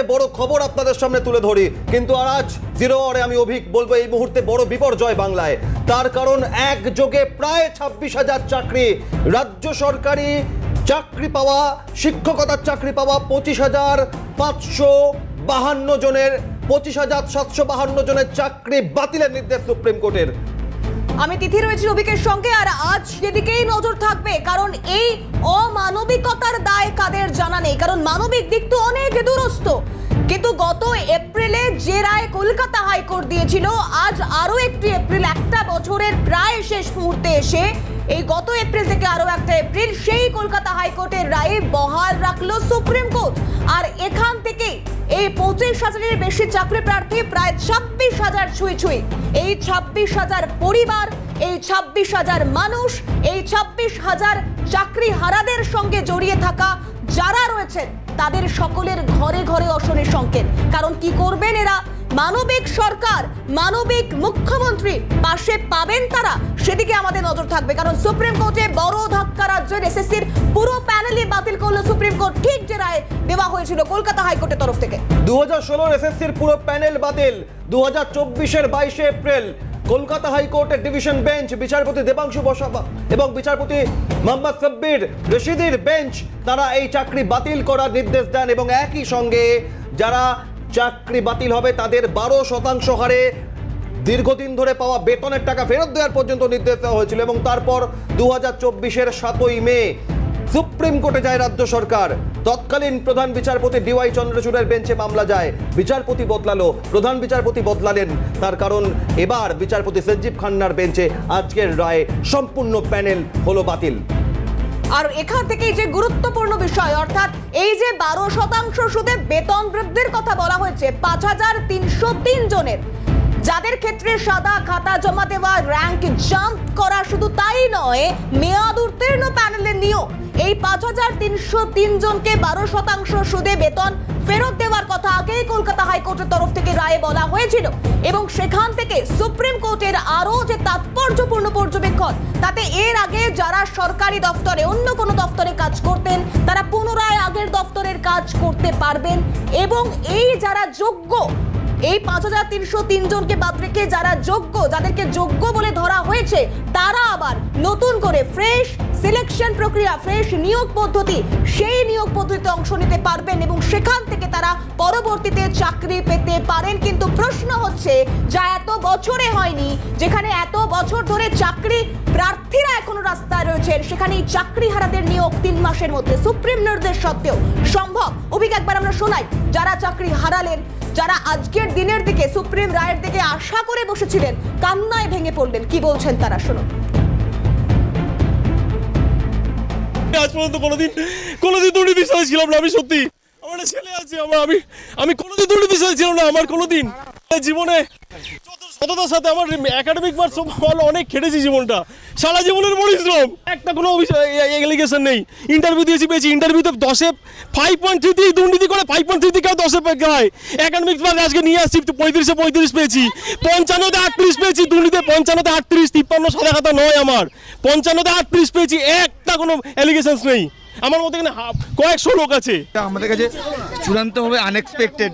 মুহূর্তে বড় খবর আপনাদের সামনে তুলে ধরি। কিন্তু আর আজ জিরো আওয়ারে আমি অভিক বলব, এই মুহূর্তে বড় বিপর্যয় বাংলায়। তার কারণ একযোগে প্রায় ছাব্বিশ হাজার চাকরি। রাজ্য সরকারি চাকরি পাওয়া, শিক্ষকতার চাকরি পাওয়া পঁচিশ হাজার পাঁচশো বাহান্ন জনের, পঁচিশ হাজার সাতশো বাহান্ন জনের চাকরি বাতিলের নির্দেশ সুপ্রিম কোর্টের। আমি তিথি রয়েছি অভিকের সঙ্গে, আর আজ সেদিকেই নজর থাকবে, কারণ এই অমানবিকতার দায় কাদের জানা নেই, কারণ মানবিক দিক তো অনেক দূরস্থ। কিন্তু গত এপ্রিলে যে রায় কলকাতা হাইকোর্ট দিয়েছিল, আজ আরও একটি এপ্রিল, একটা বছরের প্রায় শেষ মুহূর্তে এসে এই গত এপ্রিল থেকে আরও একটা এপ্রিল, সেই কলকাতা হাইকোর্টের রায়ে বহাল রাখল সুপ্রিম কোর্ট। আর এখান থেকে এই পঁচিশ হাজারের বেশি চাকরি প্রার্থী প্রায় ছাব্বিশ হাজার ছুঁই ছুঁই। এই ছাব্বিশ হাজার পরিবার, এই ছাব্বিশ হাজার মানুষ, এই ছাব্বিশ হাজার চাকরি হারাদের সঙ্গে জড়িয়ে থাকা যারা রয়েছেন, তাদের সকলের ঘরে ঘরে অশনির সংকেত। কারণ কি করবেন এরা? মানবিক সরকার, মানবিক মুখ্যমন্ত্রী পাশে পাবেন তারা, সেদিকে আমাদের নজর থাকবে। কারণ সুপ্রিম কোর্টে বড় ধাক্কা রাজ্যের এসএসসির পুরো প্যানেলই বাতিল করল সুপ্রিম কোর্ট। ঠিক যে রায় দেওয়া হয়েছিল কলকাতা হাইকোর্টের তরফ থেকে। দু হাজার এসএসসির পুরো প্যানেল বাতিল। দু হাজার চব্বিশের বাইশে এপ্রিল কলকাতা হাইকোর্টের ডিভিশন বেঞ্চ বিচারপতি দেবাংশু বসাবা এবং বিচারপতি মোহাম্মদ সাব্বির রশিদির বেঞ্চ, তারা এই চাকরি বাতিল করার নির্দেশ দেন এবং একই সঙ্গে যারা চাকরি বাতিল হবে, তাদের বারো শতাংশ হারে দীর্ঘদিন ধরে পাওয়া বেতনের টাকা ফেরত দেওয়ার পর্যন্ত নির্দেশ দেওয়া হয়েছিল এবং তারপর দু হাজার চব্বিশের সাতই মে সুপ্রিম কোর্টে যায় রাজ্য সরকার। তৎকালীন প্রধান বিচারপতি ডিওয়াই চন্দ্রচূড়ের বেঞ্চে মামলা যায়। বিচারপতি বদলালো, প্রধান বিচারপতি বদলালেন। তার কারণ এবার বিচারপতি সঞ্জীব খান্নার বেঞ্চে আজকের রায়ে সম্পূর্ণ প্যানেল হলো বাতিল। আর এখান থেকেই যে গুরুত্বপূর্ণ বিষয়, অর্থাৎ এই যে বারো শতাংশ সুদে বেতন বৃদ্ধির কথা বলা হয়েছে, পাঁচ হাজার তিনশো তিন জনের। যাদের ক্ষেত্রে সাদা খাতা জমা দেওয়া র্যাঙ্ক জাম্প করা শুধু তাই নয়, মেয়াদ উত্তীর্ণ প্যানেলের নিয়োগ। এই পাঁচ হাজার তিনশো তিন জনকে বারো শতাংশ সুদে বেতন ফেরত দেওয়ার কথা আগেই কলকাতা হাইকোর্টের তরফ থেকে রায়ে বলা হয়েছিল। এবং সেখান থেকে সুপ্রিম কোর্টের আরও যে তাৎপর্যপূর্ণ পর্যবেক্ষণ, তাতে এর আগে যারা সরকারি দফতরে, অন্য কোনো দপ্তরে কাজ করতেন, তারা পুনরায় আগের দপ্তরের কাজ করতে পারবেন। এবং এই যারা যোগ্য এই পাঁচ হাজার তিনশো তিনজনকে বাদ রেখে যারা যোগ্য, যাদেরকে যোগ্য বলে ধরা হয়েছে, তারা আবার নতুন করে ফ্রেশ সিলেকশন প্রক্রিয়া ফ্রেশ নিয়োগ পদ্ধতি, সেই নিয়োগ পদ্ধতিতে অংশ নিতে পারবেন এবং সেখান থেকে তারা পরবর্তীতে চাকরি পেতে পারেন। কিন্তু প্রশ্ন হচ্ছে, যা এত বছরে হয়নি, যেখানে এত বছর ধরে চাকরি প্রার্থীরা এখনও রাস্তায় রয়েছেন, সেখানে এই চাকরি হারাদের নিয়োগ তিন মাসের মধ্যে। সুপ্রিম নির্দেশ সত্ত্বেও সম্ভব। অভিজ্ঞ একবার আমরা শোনাই, যারা চাকরি হারালেন যারা আজকের দিনের দিকে সুপ্রিম রায়ের দিকে আশা করে বসেছিলেন, কান্নায় ভেঙে পড়লেন। কি বলছেন তারা? শুনুন। আজ পর্যন্ত কোনোদিন কোনোদিন দুর্নীতির সাথে ছিলাম না, আমি সত্যি। আমার ছেলে আছে, আমার আমি আমি কোনোদিন দুর্নীতির সাথে ছিলাম না, আমার কোনোদিন জীবনে সততার সাথে আমার একাডেমিক ভালো, অনেক খেটেছি জীবনটা। সারা জীবনের পরিশ্রম। একটা কোনো এলিগেশন নেই। ইন্টারভিউ দিয়েছি, পেয়েছি। ইন্টারভিউতে দশে ফাইভ পয়েন্ট থ্রি দিয়ে দুর্নীতি করে ফাইভ পয়েন্ট থ্রি থেকে দশে গায়। একাডেমিক মার্ক আজকে নিয়ে আসছি, পঁয়ত্রিশে পঁয়ত্রিশ পেয়েছি। পঞ্চান্নতে আটত্রিশ পেয়েছি দুর্নীতি, পঞ্চান্নতে আটত্রিশ, তিপ্পান্ন সাদা খাতা নয় আমার। পঞ্চান্নতে আটত্রিশ পেয়েছি, একটা কোনো এলিগেশনস নেই। আমার মধ্যে এখানে কয়েকশো লোক আছে। আমাদের কাছে চূড়ান্তভাবে আনএক্সপেক্টেড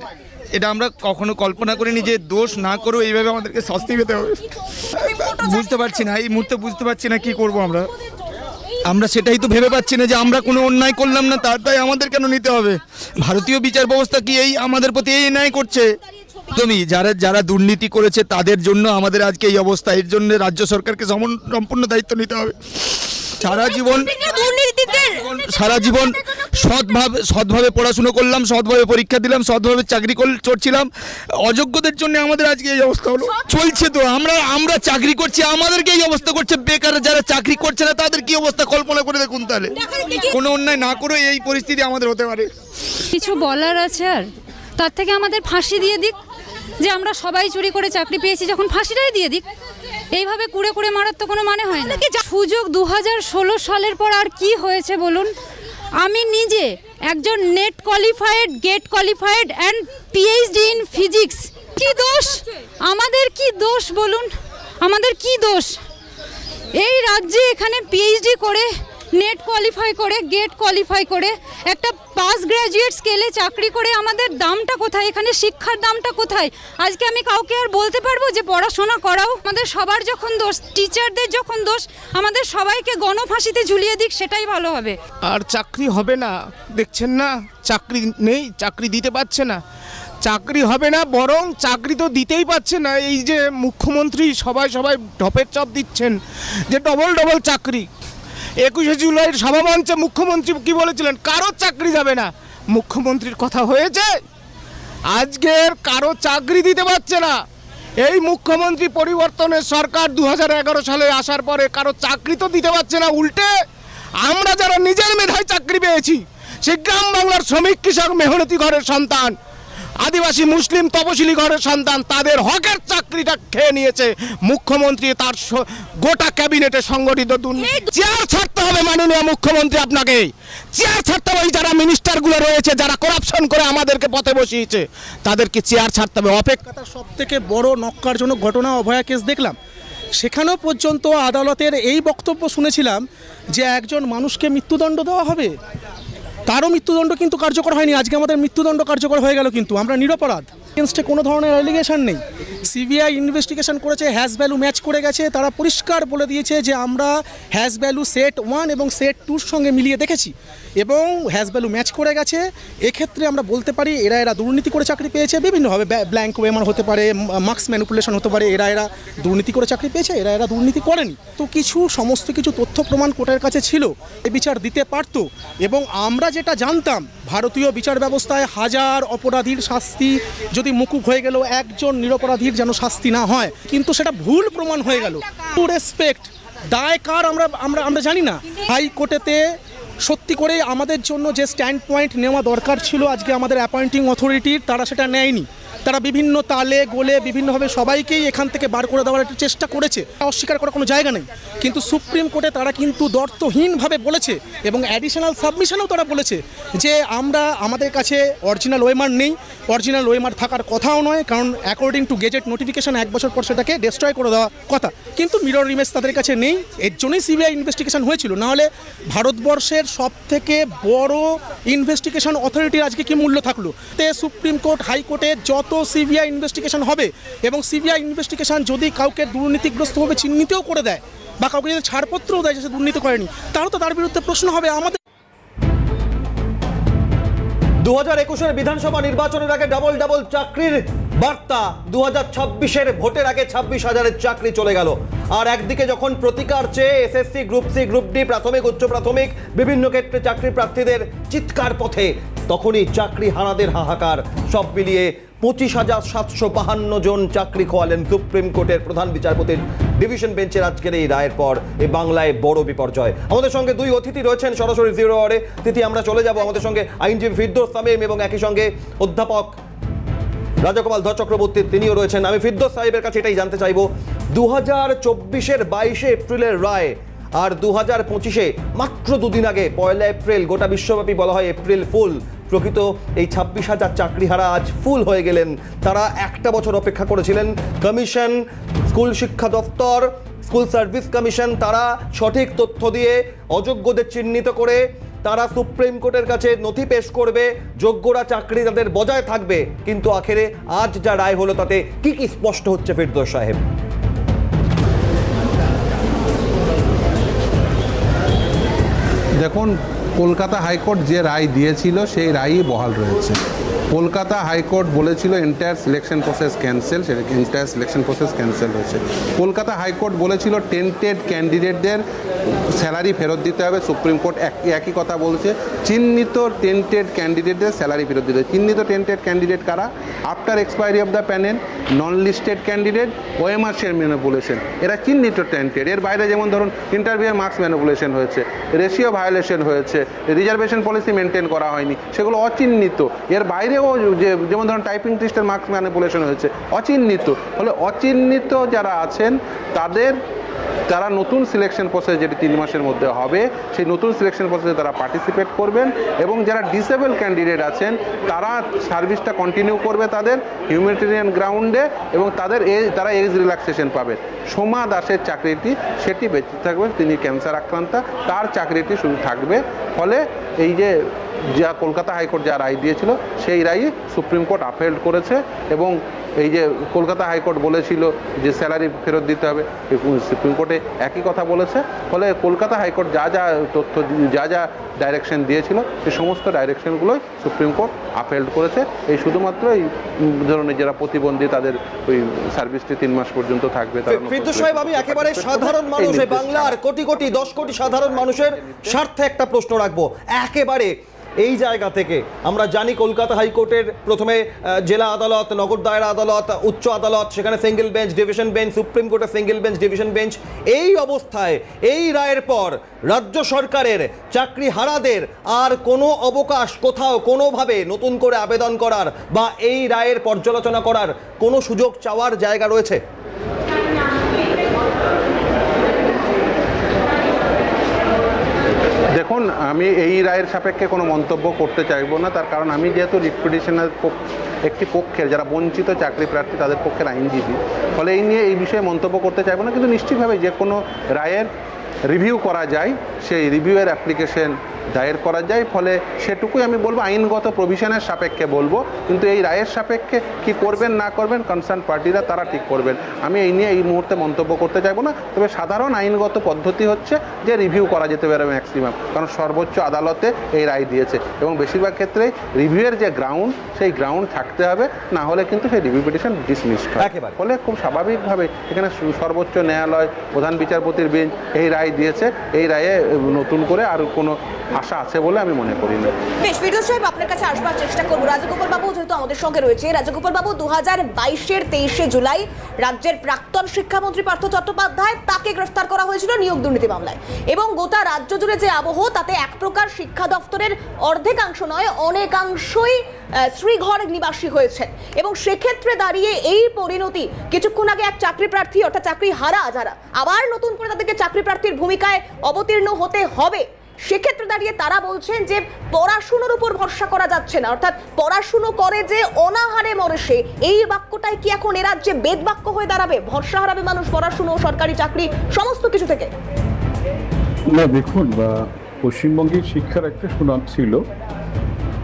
এটা আমরা কখনো কল্পনা করিনি যে দোষ না করেও এইভাবে আমাদেরকে শাস্তি পেতে হবে। বুঝতে পারছি না, এই মুহূর্তে বুঝতে পারছি না কি করব আমরা। আমরা সেটাই তো ভেবে পাচ্ছি না যে আমরা কোনো অন্যায় করলাম না, তার তাই আমাদের কেন নিতে হবে? ভারতীয় বিচার ব্যবস্থা কি এই আমাদের প্রতি এই ন্যায় করছে? তুমি, যারা যারা দুর্নীতি করেছে তাদের জন্য আমাদের আজকে এই অবস্থা, এর জন্য রাজ্য সরকারকে সম্পূর্ণ দায়িত্ব নিতে হবে। সারা জীবন সারা জীবন সৎভাবে সৎভাবে পড়াশুনো করলাম সৎভাবে পরীক্ষা দিলাম সৎভাবে চাকরি কর- করছিলাম। অযোগ্যদের জন্য আমাদের আজকে এই অবস্থা হলো। চলছে তো আমরা আমরা চাকরি করছি আমাদেরকে এই অবস্থা করছে। বেকার যারা চাকরি করছে না তাদের কি অবস্থা? কল্পনা করে দেখুন তাহলে। কোনো অন্যায় না করে এই পরিস্থিতি আমাদের হতে পারে। কিছু বলার আছে আর। তার থেকে আমাদের ফাঁসি দিয়ে দিক। যে আমরা সবাই চুরি করে চাকরি পেয়েছি যখন ফাঁসিটাই দিয়ে দিক। এইভাবে কুড়ে কুড়ে মারার তো কোনো মানে হয় না। সুযোগ দু সালের পর আর কি হয়েছে বলুন? আমি নিজে একজন NET qualified GATE qualified and PhD in physics কি দোষ? আমাদের কি দোষ বলুন? আমাদের কি দোষ? এই রাজ্যে এখানে পিএইচডি করে নেট কোয়ালিফাই করে গেট কোয়ালিফাই করে, একটা পাস গ্র্যাজুয়েট স্কেলে চাকরি করে আমাদের দামটা কোথায়? এখানে শিক্ষার দামটা কোথায়? আজকে আমি কাউকে আর বলতে পারব যে পড়াশোনা করাও। আমাদের সবার যখন দোষ টিচারদের যখন দোষ, আমাদের সবাইকে গণফাঁসিতে ঝুলিয়ে দিক, সেটাই ভালো হবে। আর চাকরি হবে না। দেখছেন না? চাকরি নেই, চাকরি দিতে পারছে না। চাকরি হবে না, বরং চাকরি তো দিতেই পারছে না। এই যে মুখ্যমন্ত্রী সবাই সবাই ঢপের চপ দিচ্ছেন যে ডবল ডবল চাকরি। একুশে জুলাইয়ের সভামঞ্চে মুখ্যমন্ত্রী কি বলেছিলেন? কারোর চাকরি যাবে না। মুখ্যমন্ত্রীর কথা হয়েছে, আজকের কারও চাকরি দিতে পারছে না। এই মুখ্যমন্ত্রী পরিবর্তনের সরকার দু হাজার এগারো সালে আসার পরে কারও চাকরি তো দিতে পারছে না, উল্টে আমরা যারা নিজের মেধায় চাকরি পেয়েছি, সে গ্রাম বাংলার শ্রমিক কৃষক মেহনতি ঘরের সন্তান আদিবাসী মুসলিম তপশিলি ঘরের সন্তান তাদের হকের চাকরিটা খেয়ে নিয়েছে। মুখ্যমন্ত্রী তার গোটা ক্যাবিনেটে সংগঠিত দুর্নীতি চেয়ার ছাড়তে হবে মাননীয় মুখ্যমন্ত্রী আপনাকে। চেয়ার ছাড়তে হবে যারা মিনিস্টারগুলো রয়েছে যারা করাপশন করে আমাদেরকে পথে বসিয়েছে তাদেরকে চেয়ার ছাড়তে হবে। অপেক্ষা কলকাতার সব থেকে বড় নক্কারজনক ঘটনা অভয়া কেস দেখলাম। সেখানেও পর্যন্ত আদালতের এই বক্তব্য শুনেছিলাম যে একজন মানুষকে মৃত্যুদণ্ড দেওয়া হবে। তারও মৃত্যুদণ্ড কিন্তু কার্যকর হয়নি। আজকে আমাদের মৃত্যুদণ্ড কার্যকর হয়ে গেল কিন্তু। আমরা নিরপরাধ। এগেনস্টে কোনো ধরনের অ্যালিগেশন নেই। সিবিআই ইনভেস্টিগেশন করেছে হ্যাশ ভ্যালু ম্যাচ করে গেছে। তারা পরিষ্কার বলে দিয়েছে যে আমরা হ্যাশ ভ্যালু সেট ওয়ান এবং সেট টুর সঙ্গে মিলিয়ে দেখেছি। এবং হ্যাশ ভ্যালু ম্যাচ করে গেছে। এক্ষেত্রে আমরা বলতে পারি এরা এরা দুর্নীতি করে চাকরি পেয়েছে। বিভিন্নভাবে ব্ল্যাঙ্ক ওয়েমার হতে পারে মার্কস ম্যানিপুলেশন হতে পারে এরা এরা দুর্নীতি করে চাকরি পেয়েছে এরা এরা দুর্নীতি করেনি। তো কিছু সমস্ত কিছু তথ্য প্রমাণ কোর্টের কাছে ছিল এ বিচার দিতে পারতো। এবং আমরা যেটা জানতাম ভারতীয় বিচার ব্যবস্থায় হাজার অপরাধীর শাস্তি যদি মুকুব হয়ে গেল একজন নিরপরাধীর যেন শাস্তি না হয়। কিন্তু সেটা ভুল প্রমাণ হয়ে গেল। টু রেসপেক্ট দায় কার আমরা আমরা আমরা জানি না। হাইকোর্টেতে সত্যি করে আমাদের জন্য যে স্ট্যান্ড পয়েন্ট নেওয়া দরকার ছিল আজকে আমাদের অ্যাপয়েন্টিং অথরিটির তারা সেটা নেয়নি। তারা বিভিন্ন তালে, গোলে বিভিন্নভাবে সবাইকেই এখান থেকে বার করে দেওয়ার একটা চেষ্টা করেছে। অস্বীকার করার কোনো জায়গা নেই। কিন্তু সুপ্রিম কোর্টে তারা কিন্তু দর্থহীনভাবে বলেছে এবং অ্যাডিশনাল সাবমিশনেও তারা বলেছে যে আমরা আমাদের কাছে অরিজিনাল ওয়েমার নেই। অরিজিনাল ওয়েমার থাকার কথাও নয়, কারণ অ্যাকর্ডিং টু গেজেট নোটিফিকেশন এক বছর পর সেটাকে ডিস্ট্রয় করে দেওয়া কথা। কিন্তু মিরর ইমেজ তাদের কাছে নেই। এর জন্যই সিবিআই ইনভেস্টিগেশন হয়েছিল। নাহলে ভারতবর্ষের সব থেকে বড় ইনভেস্টিগেশন অথরিটির আজকে কি মূল্য থাকল? তে সুপ্রিম কোর্ট হাইকোর্টে যত সিবিআই ইনভেস্টিগেশন হবে এবং সিবিআই ইনভেস্টিগেশন যদি কাউকে দুর্নীতিগ্রস্তভাবে চিহ্নিতও করে দেয় বা কাউকে যদি ছাড়পত্রও দেয় যে সে দুর্নীতি করেনি, তাহলে তো তার বিরুদ্ধে প্রশ্ন হবে। আমাদের দু হাজার একুশের বিধানসভা নির্বাচনের আগে ডাবল ডাবল চাকরির বার্তা। দু হাজার ছাব্বিশের ভোটের আগে ছাব্বিশ হাজারের চাকরি চলে গেল। আর একদিকে যখন প্রতিকার চেয়ে SSC group C group D প্রাথমিক, উচ্চ প্রাথমিক, বিভিন্ন ক্ষেত্রে চাকরি প্রার্থীদের চিৎকার পথে, তখনই চাকরি হারাদের হাহাকার সব মিলিয়ে পঁচিশ হাজার সাতশো বাহান্ন জন চাকরি খোয়ালেন সুপ্রিম কোর্টের প্রধান বিচারপতির ডিভিশন বেঞ্চের আজকের এই রায়ের পর এই বাংলায় বড় বিপর্যয়। আমাদের সঙ্গে দুই অতিথি রয়েছেন, সরাসরি জিরো আওয়ারে তিথি, আমরা চলে যাব। আমাদের সঙ্গে আইনজীবী ফিরদোস তামিম এবং একই সঙ্গে অধ্যাপক রাজগোপাল ধর চক্রবর্তী, তিনিও রয়েছেন। আমি ফিরদোস সাহেবের কাছে এটাই জানতে চাইব। দু হাজার চব্বিশের বাইশে এপ্রিলের রায় আর দু হাজার পঁচিশে মাত্র দুদিন আগে পয়লা এপ্রিল গোটা বিশ্বব্যাপী বলা হয় এপ্রিল ফুল। প্রকৃত এই ছাব্বিশ হাজার চাকরিহারা আজ ফুল হয়ে গেলেন। তারা একটা বছর অপেক্ষা করেছিলেন। কমিশন, স্কুল শিক্ষা দপ্তর স্কুল সার্ভিস কমিশন, তারা সঠিক তথ্য দিয়ে অযোগ্যদের চিহ্নিত করে তারা সুপ্রিম কোর্টের কাছে নথি পেশ করবে। যোগ্যরা চাকরি তাদের বজায় থাকবে। কিন্তু আখেরে আজ যা রায় হলো তাতে কি কি স্পষ্ট হচ্ছে ফিরদোস সাহেব? দেখুন কলকাতা হাইকোর্ট যে রায় দিয়েছিল, সেই রায়ই বহাল রয়েছে। কলকাতা হাইকোর্ট বলেছিল এন্টায়ার সিলেকশন প্রসেস ক্যান্সেল সেটা এন্টায়ার সিলেকশন প্রসেস ক্যান্সেল হয়েছে। কলকাতা হাইকোর্ট বলেছিল টেন্টেড ক্যান্ডিডেটদের স্যালারি ফেরত দিতে হবে। সুপ্রিম কোর্ট এক, একই কথা বলছে চিহ্নিত টেন্টেড ক্যান্ডিডেটদের স্যালারি ফেরত দিতে হবে। চিহ্নিত টেন্টেড ক্যান্ডিডেট কারা? After expiry of the panel non listed candidate ওএমআরসের manipulation এরা চিহ্নিত টেন্টেড এর বাইরে যেমন ধরুন ইন্টারভিউয়ের মার্কস ম্যানিপুলেশন হয়েছে রেশিও ভায়োলেশন হয়েছে রিজার্ভেশন পলিসি মেনটেন করা হয়নি, সেগুলো অচিহ্নিত। এর বাইরেও যে যেমন ধরুন টাইপিং টেস্টের মার্কস ম্যানিপুলেশন হয়েছে, অচিহ্নিত। ফলে অচিহ্নিত যারা আছেন, তাদের তারা নতুন সিলেকশন প্রসেস যেটি তিন মাসের মধ্যে হবে, সেই নতুন সিলেকশন প্রসেসে তারা পার্টিসিপেট করবেন এবং যারা ডিসেবল ক্যান্ডিডেট আছেন, তারা সার্ভিসটা কন্টিনিউ করবে তাদের হিউম্যানিটেরিয়ান গ্রাউন্ডে এবং তাদের এজ তারা এজ রিল্যাক্সেশন পাবে। সোমা দাসের চাকরিটি সেটি বেঁচে থাকবে, তিনি ক্যান্সার আক্রান্তা, তার চাকরিটি শুধু থাকবে। ফলে এই যে যা কলকাতা হাইকোর্ট যা রায় দিয়েছিল সেই রায়ই সুপ্রিম কোর্ট আপহেল্ড করেছে এবং এই যে কলকাতা হাইকোর্ট বলেছিল যে স্যালারি ফেরত দিতে হবে সুপ্রিম কোর্টে একই কথা বলেছে। ফলে কলকাতা হাইকোর্ট যা যা তথ্য যা যা ডাইরেকশন দিয়েছিল সে সমস্ত ডাইরেকশনগুলোই সুপ্রিম কোর্ট আপহেল্ড করেছে। এই শুধুমাত্র এই ধরনের যারা প্রতিবন্ধী তাদের ওই সার্ভিসটি তিন মাস পর্যন্ত থাকবে সাহেব আমি একেবারে সাধারণ মানুষ বাংলার কোটি কোটি দশ কোটি সাধারণ মানুষের স্বার্থে একটা প্রশ্ন রাখব। একেবারে এই জায়গা থেকে আমরা জানি কলকাতা হাইকোর্টের প্রথমে জেলা আদালত, নগর দায়রা আদালত, উচ্চ আদালত, সেখানে single bench division bench supreme কোর্টের সিঙ্গেল বেঞ্চ ডিভিশন বেঞ্চ এই অবস্থায়, এই রায়ের পর রাজ্য সরকারের চাকরি হারাদের আর কোনো অবকাশ কোথাও কোনোভাবে নতুন করে আবেদন করার বা এই রায়ের পর্যালোচনা করার কোনো সুযোগ চাওয়ার জায়গা রয়েছে? দেখুন, আমি এই রায়ের সাপেক্ষে কোনো মন্তব্য করতে চাইব না। তার কারণ আমি যেহেতু রিপিটেশনের একটি পক্ষের, যারা বঞ্চিত চাকরি প্রার্থী, তাদের পক্ষের আইনজীবী। ফলে এই নিয়ে এই বিষয়ে মন্তব্য করতে চাইব না, কিন্তু নিশ্চিতভাবে যে কোনো রায়ের রিভিউ করা যায় সেই রিভিউয়ের অ্যাপ্লিকেশন দায়ের করা যায় ফলে সেটুকুই আমি বলব আইনগত প্রভিশনের সাপেক্ষে বলব কিন্তু এই রায়ের সাপেক্ষে কি করবেন না করবেন কনসার্ন পার্টিরা তারা ঠিক করবেন। আমি এই নিয়ে এই মুহূর্তে মন্তব্য করতে চাইব না তবে সাধারণ আইনগত পদ্ধতি হচ্ছে যে রিভিউ করা যেতে পারে ম্যাক্সিমাম কারণ সর্বোচ্চ আদালতে এই রায় দিয়েছে এবং বেশিরভাগ ক্ষেত্রে রিভিউয়ের যে গ্রাউন্ড সেই গ্রাউন্ড থাকতে হবে না হলে কিন্তু সেই রিভিউ পিটিশন ডিসমিসড হয়। ফলে খুব স্বাভাবিকভাবে এখানে সর্বোচ্চ ন্যায়ালয় প্রধান বিচারপতির বেঞ্চ এই রায় দিয়েছে এই রায়ে নতুন করে আর কোনো আশা আছে বলে আমি মনে করি না। বেশ ফিরোজ সাহেব, আপনার কাছে আসবার চেষ্টা করব। রাজগোপাল বাবু যেহেতু আমাদের সঙ্গে রয়েছে, রাজগোপাল বাবু দু হাজার বাইশের তেইশে জুলাই রাজ্যের প্রাক্তন শিক্ষামন্ত্রী পার্থ চট্টোপাধ্যায়, তাকে গ্রেফতার করা হয়েছিল নিয়োগ দুর্নীতি মামলায়। এবং গোটা রাজ্য জুড়ে যে আবহ, তাতে এক প্রকার শিক্ষা দপ্তরের অর্ধেকাংশ নয়, অনেকাংশই শ্রীঘর নিবাসী হয়েছেন। এবং সেক্ষেত্রে দাঁড়িয়ে এই পরিণতি, কিছুক্ষণ আগে এক চাকরি প্রার্থী, অর্থাৎ চাকরি হারা যারা, আবার নতুন করে তাদেরকে চাকরি প্রার্থীর ভূমিকায় অবতীর্ণ হতে হবে। সেক্ষেত্রে দাঁড়িয়ে তারা বলছেন যে পড়াশুনোর উপর ভরসা করা যাচ্ছে না। অর্থাৎ পড়াশুনো করে যে অনাহারে মরে সে, এই বাক্যটাই কি এখন এরা যে বেদ বাক্য হয়ে দাঁড়াবে? ভরসা হারাবে মানুষ পড়াশুনো, সরকারি চাকরি, সমস্ত কিছু থেকে। না, দেখুন পশ্চিমবঙ্গের শিক্ষার একটা সুনাম ছিল।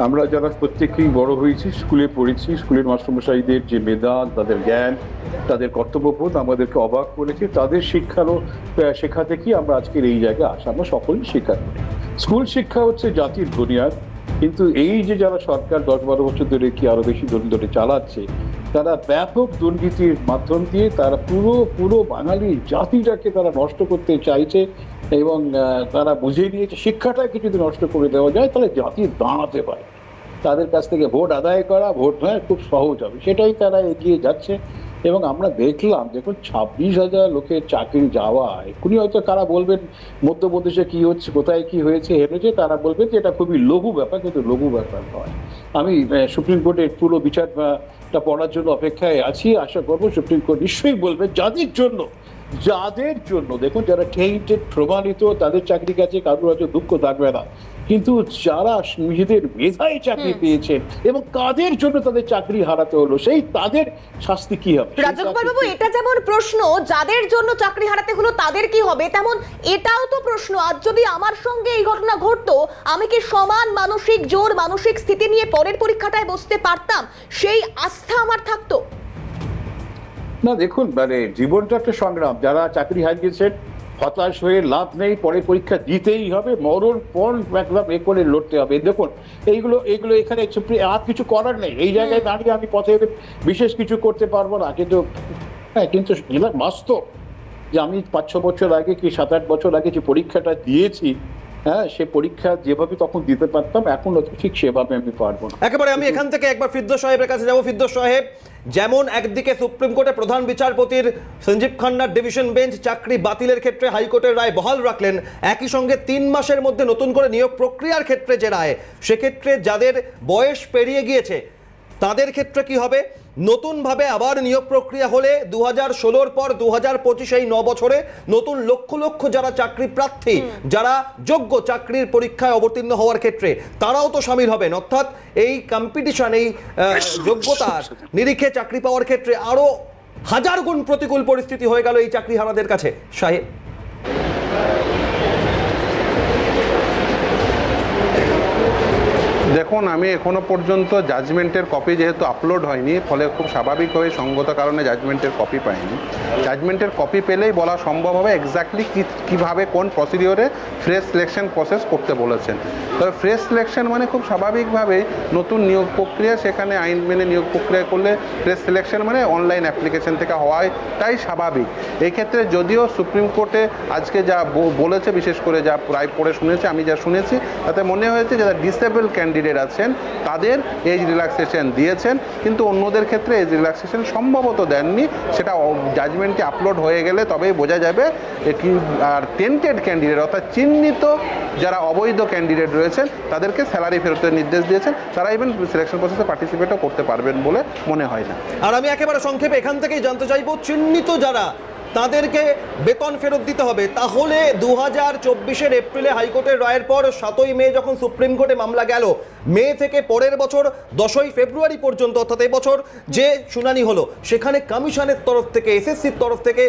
আমরা যারা প্রত্যেকেই বড় হয়েছি, স্কুলে পড়েছি, স্কুলের মাস্টারমশাইদের যে মেধা তাদের জ্ঞান, তাদের কর্তব্যবোধ আমাদেরকে অবাক করেছে। তাদের শিক্ষারও শেখা থেকেই আমরা আজকের এই জায়গায় আসা, আমরা সকলেই শিক্ষা করি। স্কুল শিক্ষা হচ্ছে জাতির বুনিয়াদ, কিন্তু এই যে যারা সরকার দশ বারো বছর ধরে কি আরও বেশি ধরে চালাচ্ছে, তারা ব্যাপক দুর্নীতির মাধ্যম দিয়ে তারা পুরো পুরো বাঙালি জাতিটাকে তারা নষ্ট করতে চাইছে। এবং তারা বুঝিয়ে নিয়েছে শিক্ষাটাকে যদি নষ্ট করে দেওয়া যায়, তাহলে জাতি দাঁড়াতে পারে। তাদের কাছ থেকে ভোট আদায় করা, ভোট হয় খুব সহজ হবে। সেটাই তারা এগিয়ে যাচ্ছে। এবং আমরা দেখলাম, দেখুন, ছাব্বিশ হাজার লোকের চাকরি যাওয়া, এক্ষুনি হয়তো তারা বলবেন, মধ্যপ্রদেশে কি হচ্ছে, কোথায় কি হয়েছে হেরেছে তারা বলবেন যে এটা খুবই লঘু ব্যাপার, কিন্তু লঘু ব্যাপার নয়। আমি সুপ্রিম কোর্টের পুরো বিচারটা পড়ার জন্য অপেক্ষায় আছি, আশা করব সুপ্রিম কোর্ট নিশ্চয়ই বলবে যাদের জন্য যাদের জন্য দেখুন যারা টেন্টেড প্রমাণিত তাদের চাকরি কাছে কারোর হয়তো দুঃখ থাকবে না। কিন্তু যারা নিজেদের মেধায় চাকরি পেয়েছেন এবং কাদের জন্য তাদের চাকরি হারাতে হলো সেই তাদের শাস্তি কি হবে? রাজগোপাল বাবু এটা যেমন প্রশ্ন যাদের জন্য চাকরি হারাতে হলো তাদের কি হবে? তেমন এটাও তো প্রশ্ন আজ যদি আমার সঙ্গে এই ঘটনা ঘটতো আমি কি সমান মানসিক জোর মানসিক স্থিতি নিয়ে পরের পরীক্ষাটায় বসতে পারতাম? সেই আস্থা আমার থাকতো। না দেখুন মানে জীবনটা একটা সংগ্রাম। যারা চাকরি হারিয়েছেন হতাশ হয়ে লাভ নেই পরে পরীক্ষা দিতেই হবে মরণ পণ একদম এ করে লড়তে হবে। দেখুন এইগুলো এইগুলো এখানে আর কিছু করার নেই। এই জায়গায় দাঁড়িয়ে আমি পথে বিশেষ কিছু করতে পারব না কিন্তু হ্যাঁ কিন্তু এটা বাস্তব যে আমি পাঁচ ছ বছর আগে কি সাত আট বছর আগে যে পরীক্ষাটা দিয়েছি হ্যাঁ সে পরীক্ষা যেভাবে তখন দিতে পারতাম, এখন ঠিক সেভাবে আমি পারব না। একেবারে আমি এখান থেকে একবার ফিদ্দোস সাহেবের কাছে যাব। ফিদ্দোস সাহেব, যেমন একদিকে সুপ্রিম কোর্টে প্রধান বিচারপতির সঞ্জীব খান্নার ডিভিশন বেঞ্চ চাকরি বাতিলের ক্ষেত্রে হাইকোর্টের রায় বহাল রাখলেন, একই সঙ্গে তিন মাসের মধ্যে নতুন করে নিয়োগ প্রক্রিয়ার ক্ষেত্রে যে রায়, সেক্ষেত্রে যাদের বয়স পেরিয়ে গিয়েছে, তাদের ক্ষেত্রে কি হবে? নতুনভাবে আবার নিয়োগ প্রক্রিয়া হলে দু হাজার ষোলোর পর দু হাজার পঁচিশে এই ন বছরে নতুন লক্ষ লক্ষ যারা চাকরি প্রার্থী যারা যোগ্য চাকরির পরীক্ষায় অবতীর্ণ হওয়ার ক্ষেত্রে তারাও তো সামিল হবেন। অর্থাৎ এই কম্পিটিশন এই যোগ্যতার নিরিখে চাকরি পাওয়ার ক্ষেত্রে আরও হাজার গুণ প্রতিকূল পরিস্থিতি হয়ে গেল এই চাকরিহারাদের কাছে। সাহেব। দেখুন, আমি এখনও পর্যন্ত জাজমেন্টের কপি যেহেতু আপলোড হয়নি, ফলে খুব স্বাভাবিকভাবে সঙ্গত কারণে জাজমেন্টের কপি পাইনি। জাজমেন্টের কপি পেলেই বলা সম্ভব হবে এক্স্যাক্টলি কী, কীভাবে কোন প্রসিডিওরে ফ্রেশ সিলেকশন প্রসেস করতে বলেছেন। তবে ফ্রেশ সিলেকশন মানে খুব স্বাভাবিকভাবেই নতুন নিয়োগ প্রক্রিয়া, সেখানে আইন মেনে নিয়োগ প্রক্রিয়া করলে ফ্রেশ সিলেকশন মানে অনলাইন অ্যাপ্লিকেশন থেকে হওয়াটাই স্বাভাবিক। এক্ষেত্রে যদিও সুপ্রিম কোর্টে আজকে যা বলেছে, বিশেষ করে যা প্রায় পড়ে শুনেছে, আমি যা শুনেছি, তাতে মনে হয়েছে যারা ডিসেবল ক্যান্ডিডেট আছেন, তাদের এজ রিল্যাক্সেশন দিয়েছেন, কিন্তু অন্যদের ক্ষেত্রে এজ রিল্যাক্সেশন সম্ভবত দেননি। সেটা জাজমেন্টটি আপলোড হয়ে গেলে তবেই বোঝা যাবে এ কি, আর টেন্টেড ক্যান্ডিডেট অর্থাৎ চিহ্নিত যারা অবৈধ ক্যান্ডিডেট রয়েছেন, তাদেরকে স্যালারি ফেরতের নির্দেশ দিয়েছেন। তারা ইভেন সিলেকশন প্রসেসে পার্টিসিপেটও করতে পারবেন বলে মনে হয় না। আর আমি একেবারে সংক্ষেপে এখান থেকেই জানতে চাইব, চিহ্নিত যারা তাদেরকে বেতন ফেরত দিতে হবে। তাহলে দু হাজার চব্বিশের এপ্রিলে হাইকোর্টের রায়ের পর সাতই মে যখন সুপ্রিম কোর্টে মামলা গেল, মে থেকে পরের বছর, দশই ফেব্রুয়ারি পর্যন্ত, অর্থাৎ বছর যে শুনানি হলো, সেখানে কমিশনের তরফ থেকে, এসএসসির তরফ থেকে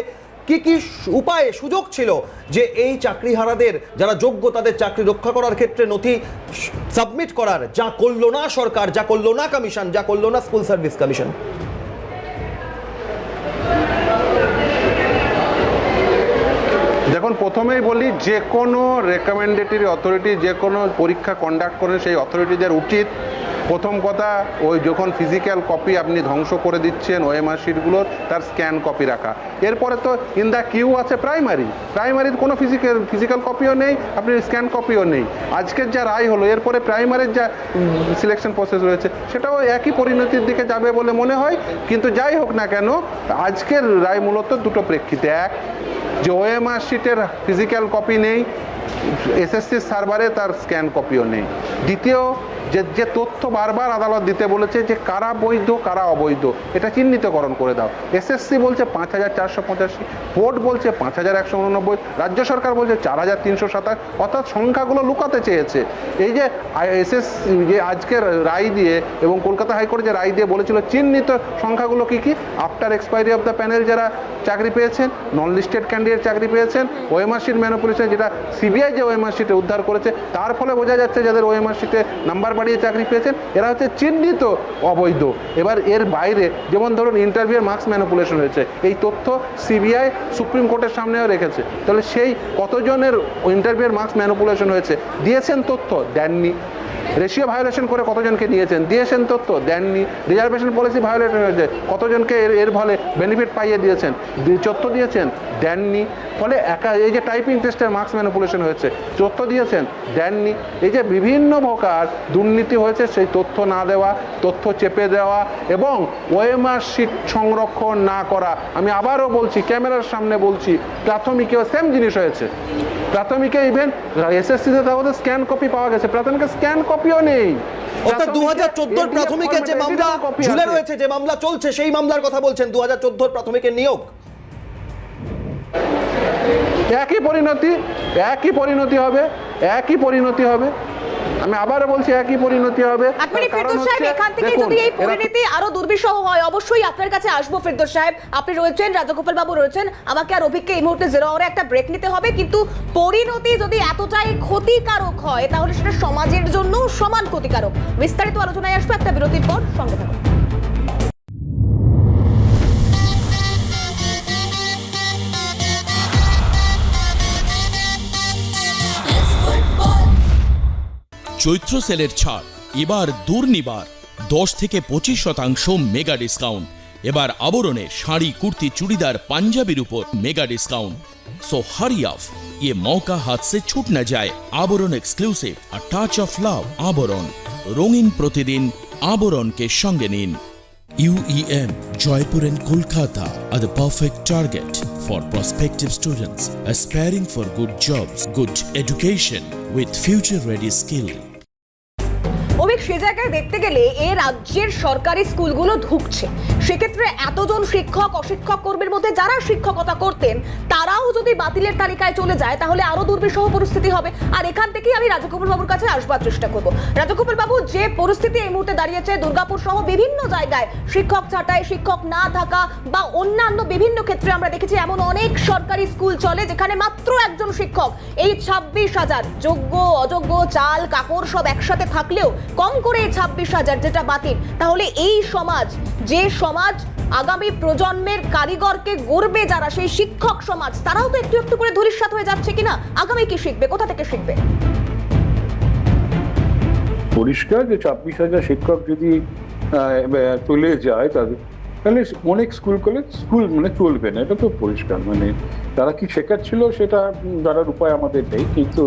কি কি উপায়ে সুযোগ ছিল যে এই চাকরিহারাদের যারা যোগ্য তাদের চাকরি রক্ষা করার ক্ষেত্রে নথি সাবমিট করার, যা করল না সরকার, যা করল না কমিশন, যা করল না স্কুল সার্ভিস কমিশন? দেখুন প্রথমেই বলি, যে কোনো রেকমেন্ডেটরি অথরিটি যে কোনো পরীক্ষা কন্ডাক্ট করে সেই অথরিটিদের উচিত। প্রথম কথা, ওই যখন ফিজিক্যাল কপি আপনি ধ্বংস করে দিচ্ছেন ওএমআর শিটগুলোর তার স্ক্যান কপি রাখা। এরপরে তো ইন দ্য কিউ আছে প্রাইমারি প্রাইমারির কোনো ফিজিক্যাল ফিজিক্যাল কপিও নেই, আপনি স্ক্যান কপিও নেই। আজকের যা রায় হলো, এরপরে প্রাইমারির যা সিলেকশন প্রসেস রয়েছে, সেটাও একই পরিণতির দিকে যাবে বলে মনে হয়। কিন্তু যাই হোক না কেন, আজকের রায় মূলত দুটো প্রেক্ষিতে। এক, যে ওএমআর শিটের ফিজিক্যাল কপি নেই এসএসসির সার্ভারে তার স্ক্যান কপিও নেই। দ্বিতীয়, যে যে তথ্য বারবার আদালত দিতে বলেছে যে কারা বৈধ, কারা অবৈধ, এটা চিহ্নিতকরণ করে দাও। এসএসসি বলছে পাঁচ হাজার চারশো পঁচাশি, বোর্ড বলছে পাঁচ হাজার একশো উননব্বই, রাজ্য সরকার বলছে চার হাজার তিনশো সাতাশ, অর্থাৎ সংখ্যাগুলো লুকাতে চেয়েছে। এই যে এসএস যে আজকের রায় দিয়ে এবং কলকাতা হাইকোর্ট যে রায় দিয়ে বলেছিল চিহ্নিত সংখ্যাগুলো কি কি? After expiry of the panel যারা চাকরি পেয়েছেন নন লিস্টেড ক্যান্ডিডেট চাকরি পেয়েছেন ওএমআর শিট ম্যানুপুলেশন যেটা সিবিআই যে ওএমআর উদ্ধার করেছে, তার ফলে বোঝা যাচ্ছে যাদের ওএমআর শিটে নাম্বার বাড়িয়ে চাকরি পেয়েছেন, এরা হচ্ছে চিহ্নিত অবৈধ। এবার এর বাইরে যেমন ধরুন ইন্টারভিউর মার্কস ম্যানুপুলেশন হয়েছে, এই তথ্য সিবিআই সুপ্রিম কোর্টের সামনেও রেখেছে। তাহলে সেই কতজনের ইন্টারভিউর মার্কস ম্যানুপুলেশন হয়েছে, দিয়েছেন তথ্য? দেননি। রেশিও ভায়োলেশন করে কতজনকে নিয়েছেন দিয়েছেন তথ্য? দেননি। রিজার্ভেশন পলিসি ভায়োলেশন হয়েছে, কতজনকে এর এর ফলে বেনিফিট পাইয়ে দিয়েছেন? তথ্য দিয়েছেন, দেননি। ফলে একা, এই যে টাইপিং টেস্টের মার্কস ম্যানুপুলেশন হয়েছে তথ্য দিয়েছেন দেননি। এই যে বিভিন্ন প্রকার দুর্নীতি হয়েছে সেই তথ্য না দেওয়া তথ্য চেপে দেওয়া এবং ওএমআর শিট সংরক্ষণ না করা। আমি আবারও বলছি ক্যামেরার সামনে বলছি প্রাথমিকেও সেম জিনিস হয়েছে। প্রাথমিকে ইভেন এসএসসিতে তাহলে স্ক্যান কপি পাওয়া গেছে। প্রাথমিকে স্ক্যান কপিও নেই। অর্থাৎ দু হাজার চোদ্দোর প্রাথমিকের যে মামলা ঝুলে রয়েছে যে মামলা চলছে সেই মামলার কথা বলছেন। দু হাজার চোদ্দোর প্রাথমিকের নিয়োগ। একই পরিণতি একই পরিণতি হবে একই পরিণতি হবে। আমি আবারও বলছি একই পরিণতি হবে। এক মিনিট তার সাহেব এখান থেকে যদি এই পরিণতি আরও দুর্বিষহ হয় অবশ্যই আপনার কাছে আসব ফিরদৌস সাহেব। আপনি রয়েছেন রাজগোপাল বাবু রয়েছেন। আমাকে আর অভিজ্ঞ এই মুহূর্তে জিরো আওয়ারে একটা ব্রেক নিতে হবে কিন্তু পরিণতি যদি এতটাই ক্ষতিকারক হয় তাহলে সেটা সমাজের জন্য সমান ক্ষতিকারক। বিস্তারিত আলোচনায় আসব একটা বিরতির পর সঙ্গে থাকুন। চৈত্র সেলের ছাড়। এবার দুর্নিবার দশ থেকে পঁচিশ শতাংশ মেগা ডিসকাউন্ট। এবার আবরণে শাড়ি কুর্তি চুড়িদার পাঞ্জাবির উপর mega discount. So hurry up ইয়ে মৌকা হাতসে ছুট না যায়। আবরণ এক্সক্লুসিভ আর টাচ অফ লাভ আবরণ। রঙিন প্রতিদিন আবরণকে সঙ্গে নিন। UEM Jaipur and Kolkata are the perfect target for prospective students aspiring for good jobs, good education with future ready skills. সে জায়গায় দেখতে গেলে এ রাজ্যের সরকারি স্কুলগুলো ঢুকছে সেক্ষেত্রে এতজন শিক্ষক, অশিক্ষক কর্মীর মধ্যে যারা শিক্ষকতা করতেন, তারাও যদি বাতিলের তালিকায় চলে যায়, তাহলে আরও দুর্বিষহ পরিস্থিতি হবে। আর এখান থেকেই আমি রাজগোপাল বাবুর কাছে আসবার চেষ্টা করব। রাজগোপাল বাবু, যে পরিস্থিতি এই মুহূর্তে দাঁড়িয়েছে, দুর্গাপুর সহ বিভিন্ন জায়গায় শিক্ষক ছাঁটাই, শিক্ষক না থাকা বা অন্যান্য বিভিন্ন ক্ষেত্রে আমরা দেখেছি এমন অনেক সরকারি স্কুল চলে, যেখানে মাত্র একজন শিক্ষক। এই ছাব্বিশ হাজার, যোগ্য, অযোগ্য, চাল, কাপড় সব একসাথে থাকলেও কম করে ছাব্বিশ হাজার যেটা বাতিল, তাহলে এই সমাজ, যে সমাজ আগামী প্রজন্মের কারিগরকে গড়বে যারা সেই শিক্ষক সমাজ, তারাও তো একটু একটু করে ধূলিসাৎ হয়ে যাচ্ছে কিনা? আগামী কি শিখবে? কোথা থেকে শিখবে? পরিষ্কার যে ছাব্বিশ হাজার শিক্ষক যদি চলে যায় তাদের, তাহলে অনেক স্কুল কলেজ, স্কুল মানে চলবে না, এটা তো পরিষ্কার মানে তারা কি শেখাচ্ছিল সেটা জানার উপায় আমাদের নেই, কিন্তু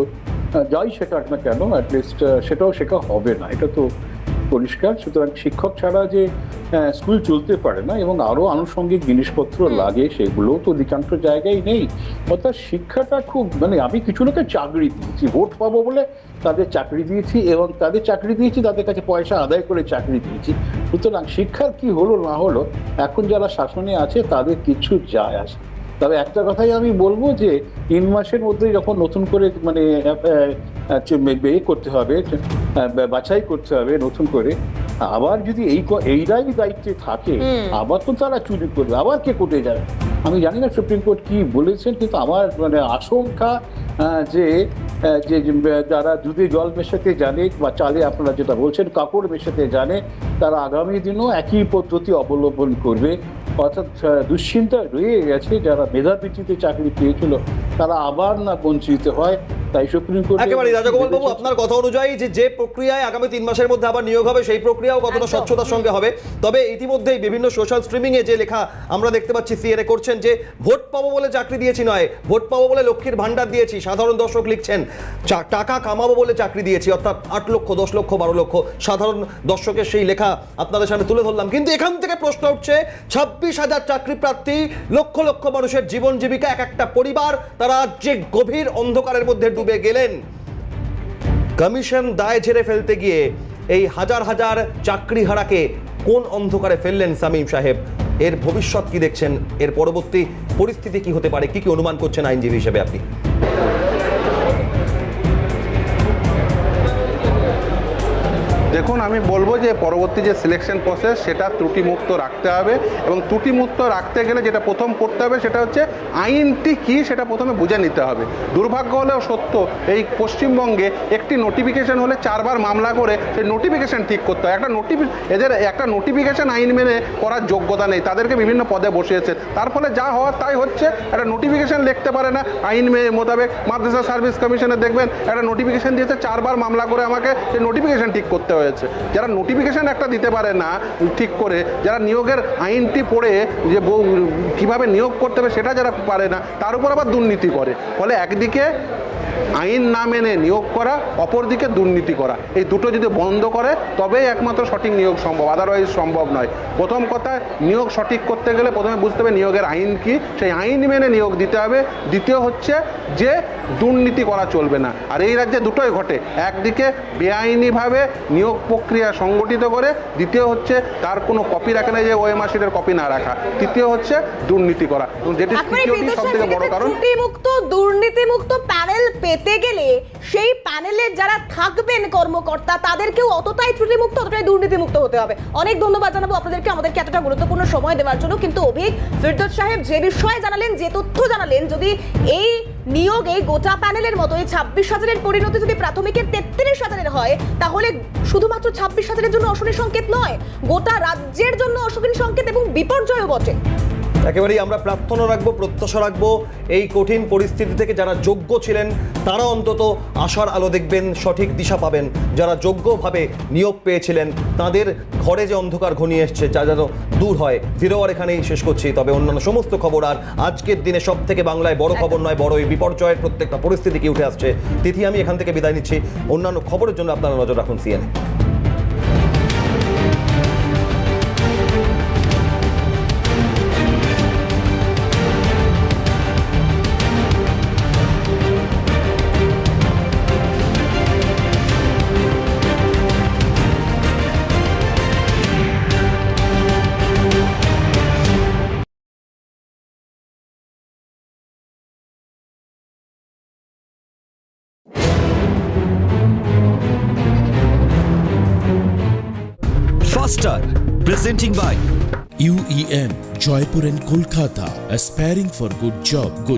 যাই শেখাক না কেন অ্যাটলিস্ট সেটাও শেখা হবে না। এটা তো পরিষ্কার। সুতরাং শিক্ষক ছাড়া যে স্কুল চলতে পারে না এবং আরও আনুষঙ্গিক জিনিসপত্র লাগে সেগুলো তো অধিকাংশ জায়গায় নেই। অর্থাৎ শিক্ষাটা খুব মানে আমি কিছু লোকে চাকরি দিয়েছি ভোট পাবো বলে তাদের চাকরি দিয়েছি এবং তাদের চাকরি দিয়েছি তাদের কাছে পয়সা আদায় করে চাকরি দিয়েছি। সুতরাং শিক্ষার কি হলো না হলো এখন যারা শাসনে আছে তাদের কিছু যায় আসে। তবে একটা কথাই আমি বলব যে তিন মাসের মধ্যে যখন নতুন করে মানে আহ, করতে হবে বাছাই করতে হবে নতুন করে আবার যদি এই এইরাই দায়িত্বে থাকে আবার তো তারা চুরি করবে আবার কে কোর্টে যাবে? আমি জানি না সুপ্রিম কোর্ট কি বলেছেন কিন্তু আমার মানে আশঙ্কা যে যে যে, যারা দুধে জল মেশাতে জানে বা চালে আপনারা যেটা বলছেন কাপড় মেশাতে জানে তারা আগামী দিনও একই পদ্ধতি অবলম্বন করবে। অর্থাৎ আহ, দুশ্চিন্তা রয়ে গেছে যারা মেধাবৃত্তিতে চাকরি পেয়েছিল তারা আবার না বঞ্চিত হয়। তাই সুপ্রিম কোর্ট একেবারে রাজাগোপাল বাবু আপনার কথা অনুযায়ী যে যে প্রক্রিয়ায় আগামী তিন মাসের মধ্যে আবার নিয়োগ হবে সেই প্রক্রিয়াও কতটা স্বচ্ছতার সঙ্গে হবে। তবে ইতিমধ্যেই বিভিন্ন সোশ্যাল স্ট্রিমিং এ যে লেখা আমরা দেখতে পাচ্ছি সিএরএ করছেন যে ভোট পাবো বলে চাকরি দিয়েছি নয় ভোট পাবো বলে লক্ষ্মীর ভান্ডার দিয়েছি সাধারণ দর্শক লিখছেন চা- টাকা কামাবো বলে চাকরি দিয়েছি অর্থাৎ আট লক্ষ দশ লক্ষ বারো লক্ষ সাধারণ দর্শকের সেই লেখা আপনাদের সামনে তুলে ধরলাম। কিন্তু এখান থেকে প্রশ্ন উঠছে ছাব্বিশ হাজার চাকরি প্রার্থী লক্ষ লক্ষ মানুষের জীবন জীবিকা, এক একটা পরিবার, তারা যে গভীর অন্ধকারের মধ্যে ডুবে গেলেন। কমিশন দায় ঝেড়ে ফেলতে গিয়ে এই হাজার হাজার চাকরি চাকরিহারাকে কোন অন্ধকারে ফেললেন সামিম সাহেব? এর ভবিষ্যৎ কি দেখছেন? এর পরবর্তী পরিস্থিতি কি হতে পারে? কি কি অনুমান করছেন আইনজীবী হিসেবে আপনি? দেখুন, আমি বলব যে পরবর্তী যে সিলেকশন প্রসেস সেটা ত্রুটিমুক্ত রাখতে হবে এবং ত্রুটিমুক্ত রাখতে গেলে যেটা প্রথম করতে হবে সেটা হচ্ছে আইনটি কি সেটা প্রথমে বুঝে নিতে হবে। দুর্ভাগ্য হলেও সত্য, এই পশ্চিমবঙ্গে একটি নোটিফিকেশন হলে চারবার মামলা করে সেই নোটিফিকেশন ঠিক করতে হয়। একটা নোটিফি এদের একটা নোটিফিকেশন আইন মেনে করার যোগ্যতা নেই, তাদেরকে বিভিন্ন পদে বসিয়েছে। তার ফলে যা হওয়ার তাই হচ্ছে, একটা নোটিফিকেশন লিখতে পারে না, আইন মোতাবেক মাদ্রাসা সার্ভিস কমিশনে দেখবেন, একটা নোটিফিকেশন দিয়েছে, চারবার মামলা করে আমাকে সেই নোটিফিকেশন ঠিক করতে হয়েছে। যারা নোটিফিকেশান একটা দিতে পারে না, ঠিক করে, যারা নিয়োগের আইনটি পড়ে যে কীভাবে নিয়োগ করতে হবে সেটা যারা পারে না, তার উপর আবার দুর্নীতি করে। ফলে একদিকে আইন না মেনে নিয়োগ করা অপরদিকে দুর্নীতি করা। এই দুটো যদি বন্ধ করে তবেই একমাত্র সঠিক নিয়োগ সম্ভব। আদারওয়াইজ সম্ভব নয়। প্রথম কথা নিয়োগ সঠিক করতে গেলে প্রথমে বুঝতে হবে নিয়োগের আইন কি। সেই আইন মেনে নিয়োগ দিতে হবে। দ্বিতীয় হচ্ছে যে দুর্নীতি করা চলবে না। আর এই রাজ্যে দুটোই ঘটে। একদিকে বেআইনিভাবে নিয়োগ প্রক্রিয়া সংগঠিত করে দ্বিতীয় হচ্ছে তার কোনো কপি রাখে না যে ওএমআরসিটের কপি না রাখা। তৃতীয় হচ্ছে দুর্নীতি করা। এবং যেটি সব থেকে বড় কারণ ত্রুটিমুক্ত দুর্নীতিমুক্ত প্যানেল পেতে গেলে সেই প্যানেলের যারা থাকবেন কর্মকর্তা, তাদেরকেও অতটাই ত্রুটিমুক্ত, অতটাই দুর্নীতিমুক্ত হতে হবে। অনেক ধন্যবাদ জানাব আপনাদেরকে, আমাদেরকে এতটা গুরুত্বপূর্ণ সময় দেওয়ার জন্য। কিন্তু অভিক ফিরদৌস সাহেব যে বিষয়ে জানালেন, যে তথ্য জানালেন, যদি এই নিয়োগে গোটা প্যানেলের মতো এই ছাব্বিশ হাজারের পরিণতি যদি প্রাথমিকের তেত্রিশ হাজারের হয়, তাহলে শুধুমাত্র ছাব্বিশ হাজারের জন্য অশনি সংকেত নয়, গোটা রাজ্যের জন্য অশনি সংকেত এবং বিপর্যয়ও বটে। একেবারেই আমরা প্রার্থনা রাখব, প্রত্যাশা রাখব, এই কঠিন পরিস্থিতি থেকে যারা যোগ্য ছিলেন, তারা অন্তত আশার আলো দেখবেন, সঠিক দিশা পাবেন। যারা যোগ্যভাবে নিয়োগ পেয়েছিলেন, তাদের ঘরে যে অন্ধকার ঘনিয়ে এসছে যা যেন দূর হয়। জিরো আর এখানেই শেষ করছি। তবে অন্যান্য সমস্ত খবর আর আজকের দিনে সব থেকে বাংলায় বড় খবর নয়, বড় এই বিপর্যয়ের প্রত্যেকটা পরিস্থিতি কি উঠে আসছে, তিথি আমি এখান থেকে বিদায় নিচ্ছি। অন্যান্য খবরের জন্য আপনারা নজর রাখুন CNA presenting by UEM Joypur and Kolkata, aspiring for good job, good